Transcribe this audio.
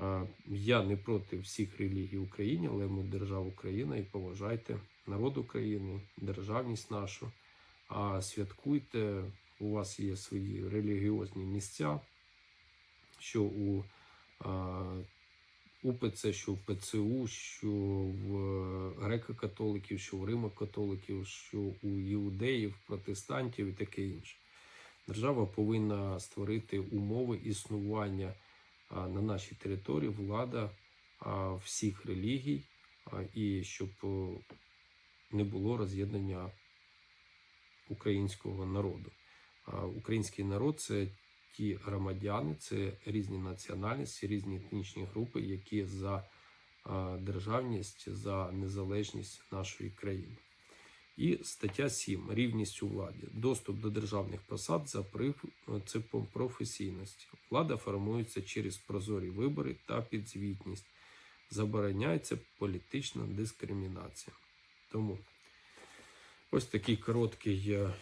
А, Я не проти всіх релігій в Україні, але ми держава Україна і поважайте народ України, державність нашу. А святкуйте, у вас є свої релігіозні місця, що у УПЦ, що в ПЦУ, що в греко-католиків, що в римо-католиків, що у іудеїв, протестантів і таке інше. Держава повинна створити умови існування на нашій території влада всіх релігій, і щоб не було роз'єднання українського народу. Український народ це ті громадяни, це різні національності, різні етнічні групи, які за державність, за незалежність нашої країни. І стаття 7. Рівність у владі. Доступ до державних посад за принципом професійності. Влада формується через прозорі вибори та підзвітність. Забороняється політична дискримінація. Тому ось такий короткий е,